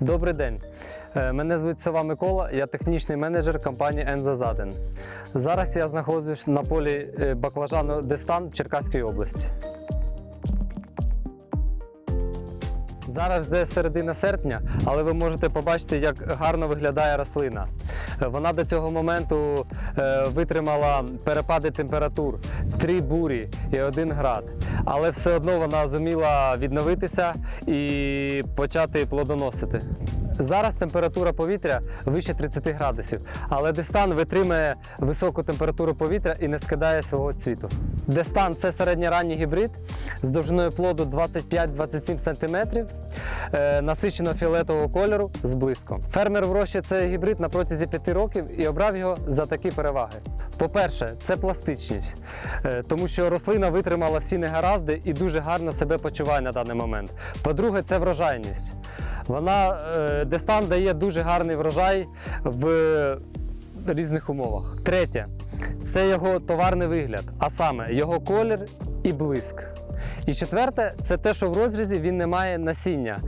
Добрий день. Е, Мене звуть Сова Микола, я технічний менеджер компанії Енза Заден. Зараз я знаходжусь на полі е, баклажану Дестан Черкаської області. Зараз це середина серпня, але ви можете побачити, як гарно виглядає рослина. Вона до цього моменту е, витримала перепади температур, три бурі і один град. Але все одно вона зуміла відновитися і почати плодоносити. Зараз температура повітря вище 30 градусів, але Дестан витримує високу температуру повітря і не скидає свого цвіту. Дестан це середньоранній гібрид з довжиною плоду 25-27 см, насичено фіолетового кольору з блиском. Фермер вирощує цей гібрид на протязі 5 років і обрав його за такі переваги. По-перше, це пластичність, е, тому що рослина витримала всі негаразди і дуже гарно себе почуває на даний момент. По-друге, це врожайність. Вона е, Дестан дає дуже гарний врожай в різних умовах. Третє це його товарний вигляд, а саме його колір і блиск. І четверте, це те, що в розрізі він не має насіння.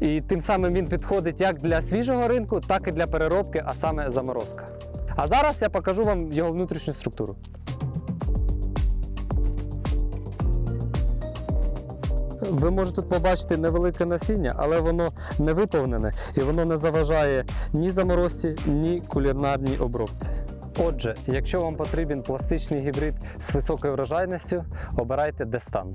І тим самим він підходить як для свіжого ринку, так і для переробки, а саме заморозка. А зараз я покажу вам його внутрішню структуру. Ви можете побачити невелике насіння, але воно не виповнене і воно не заважає ні заморозці, ні кулінарній обробці. Отже, якщо вам потрібен пластичний гібрид з високою врожайністю, обирайте Дестан.